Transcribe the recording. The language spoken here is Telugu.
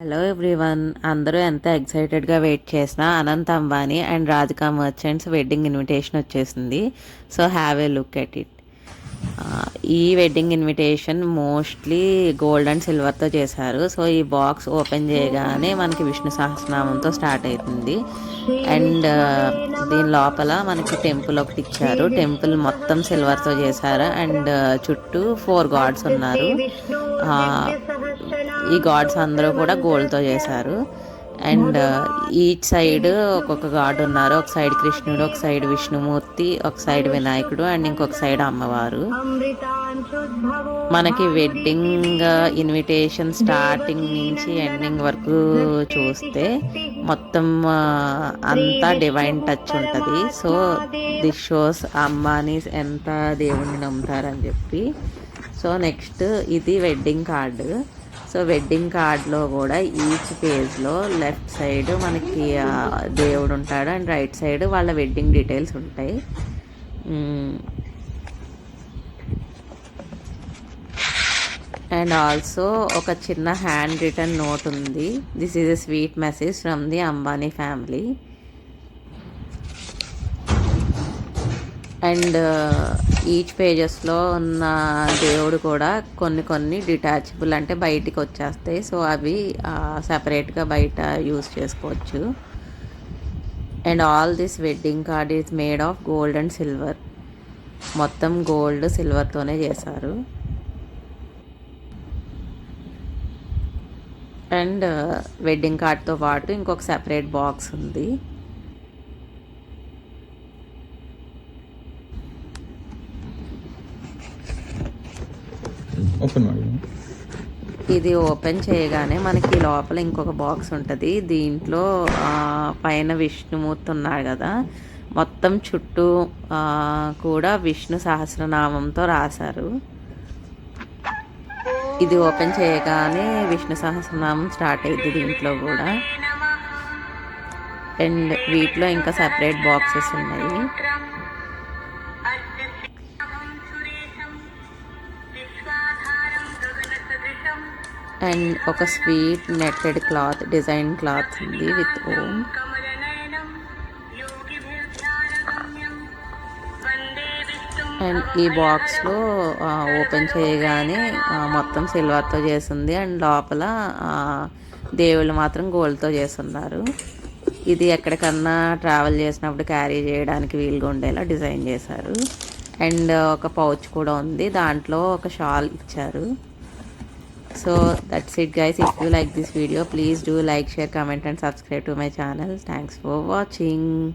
హలో ఎవ్రీవన్ అందరూ ఎంత ఎక్సైటెడ్గా వెయిట్ చేసినా Anant Ambani and Radhika Merchant's wedding invitation వచ్చేసింది. So have a look at it ఈ wedding invitation mostly gold and సిల్వర్తో చేశారు. సో ఈ బాక్స్ ఓపెన్ చేయగానే మనకి విష్ణు సహస్రనామంతో స్టార్ట్ అవుతుంది అండ్ దీని లోపల మనకి టెంపుల్ ఒకటి ఇచ్చారు. టెంపుల్ మొత్తం సిల్వర్తో చేశారు. అండ్ చుట్టూ ఫోర్ గాడ్స్ ఉన్నారు. ఈ గాడ్స్ అందరూ కూడా గోల్డ్తో చేశారు. అండ్ ఈచ్ సైడ్ ఒక్కొక్క గాడ్ ఉన్నారు. ఒక సైడ్ కృష్ణుడు ఒక సైడ్ విష్ణుమూర్తి ఒక సైడ్ వినాయకుడు అండ్ ఇంకొక సైడ్ అమ్మవారు. మనకి వెడ్డింగ్ ఇన్విటేషన్ స్టార్టింగ్ నుంచి ఎండింగ్ వరకు చూస్తే మొత్తం అంతా డివైన్ టచ్ ఉంటుంది. సో దిస్ షోస్ అమ్మాని ఎంత దేవుణ్ణి నమ్ముతారని చెప్పి. సో నెక్స్ట్ ఇది వెడ్డింగ్ కార్డు. సో వెడ్డింగ్ కార్డ్లో కూడా ఈచ్ పేజ్లో లెఫ్ట్ సైడ్ మనకి దేవుడు ఉంటాడు. అండ్ రైట్ సైడ్ వాళ్ళ వెడ్డింగ్ డీటెయిల్స్ ఉంటాయి. అండ్ ఆల్సో ఒక చిన్న హ్యాండ్ రిటర్న్ నోట్ ఉంది. This is a sweet message from the Ambani family. And each పేజెస్లో ఉన్న దేవుడు కూడా కొన్ని కొన్ని డిటాచబుల్ అంటే బయటికి వచ్చేస్తాయి. సో అవి సపరేట్గా బయట యూస్ చేసుకోవచ్చు. And all this wedding card is made of gold and silver. మొత్తం గోల్డ్ సిల్వర్తోనే చేశారు. అండ్ వెడ్డింగ్ కార్డ్తో పాటు ఇంకొక సెపరేట్ బాక్స్ ఉంది. ఓపెన్ ఇది ఓపెన్ చేయగానే మనకి లోపల ఇంకొక బాక్స్ ఉంటుంది. దీంట్లో పైన విష్ణుమూర్తి ఉన్నాడు కదా. మొత్తం చుట్టూ కూడా విష్ణు సహస్రనామంతో రాశారు. ఇది ఓపెన్ చేయగానే విష్ణు సహస్రనామం స్టార్ట్ అయింది దీంట్లో కూడా. అండ్ వీటిలో ఇంకా సపరేట్ బాక్సెస్ ఉన్నాయి. అండ్ ఒక sweet netted cloth design cloth ఉంది విత్ ఓమ్ అండ్ ఈ బాక్స్లో ఓపెన్ చేయగానే మొత్తం సిల్వర్తో చేసింది. అండ్ లోపల దేవుళ్ళు మాత్రం గోల్డ్తో చేస్తున్నారు. ఇది ఎక్కడికన్నా ట్రావెల్ చేసినప్పుడు క్యారీ చేయడానికి వీలుగా ఉండేలా డిజైన్ చేశారు. అండ్ ఒక పౌచ్ కూడా ఉంది. దాంట్లో ఒక షాల్ ఇచ్చారు. So that's it guys. If you like this video please do like share comment and subscribe to my channel. Thanks for watching